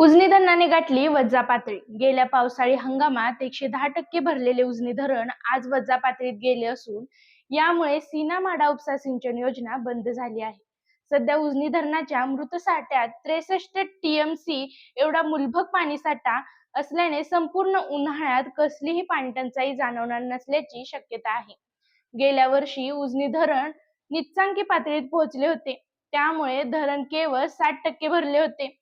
उजनी धरणाने गाठली वज्जा पातळी. गेल्या पावसाळी हंगामात एकशे दहा टक्के भरलेले उजनी धरण आज वज्जा पातळीत गेले असून यामुळे सीना माडा उपसा सिंचन योजना बंद झाली आहे. सध्या उजनी धरणाच्या मृत साठ्यात त्रेसष्ट टीएमसी एवढा मुलभक पाणी साठा असल्याने संपूर्ण उन्हाळ्यात कसलीही पाणीटंचाई जाणवणार नसल्याची शक्यता आहे. गेल्या वर्षी उजनी धरण निच्चांकी पातळीत पोहोचले होते. त्यामुळे धरण केवळ साठ टक्के भरले होते.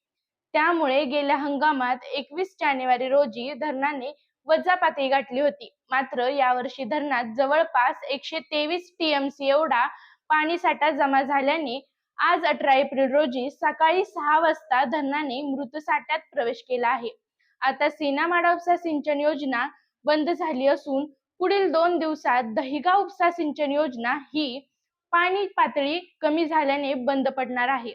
त्यामुळे गेल्या हंगामात एकवीस जानेवारी रोजी धरणाने वजा पातळी गाठली होती. मात्र यावर्षी धरणात जवळपास एकशे तेवीस टीएमसी एवढा पाणीसाठा जमा झाल्याने आज अठरा एप्रिल रोजी सकाळी सहा वाजता धरणाने मृत साठ्यात प्रवेश केला आहे. आता सीनामाडा उपसा सिंचन योजना बंद झाली असून पुढील दोन दिवसात दहिगाव उपसा सिंचन योजना ही पाणी पातळी कमी झाल्याने बंद पडणार आहे.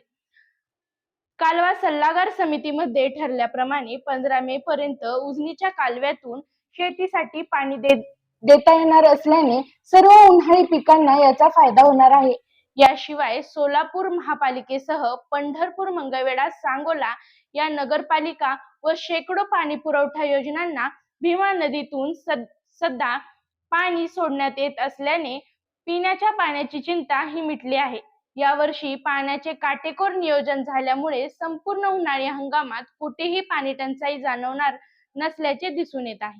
कालवा सल्लागार समितीमध्ये ठरल्याप्रमाणे पंधरा मे पर्यंत उजनीच्या कालव्यातून शेतीसाठी पाणी दे देता येणार असल्याने सर्व उन्हाळी पिकांना याचा फायदा होणार आहे. याशिवाय सोलापूर महापालिकेसह पंढरपूर मंगळवेढा सांगोला या नगरपालिका व शेकडो पाणी पुरवठा योजनांना भीमा नदीतून सद- सध्या पाणी सोडण्यात येत असल्याने पिण्याच्या पाण्याची चिंता ही मिटली आहे. यावर्षी पाण्याचे काटेकोर नियोजन झाल्यामुळे संपूर्ण उन्हाळी हंगामात कुठेही पाणी टंचाई जाणवणार नसल्याचे दिसून येत आहे.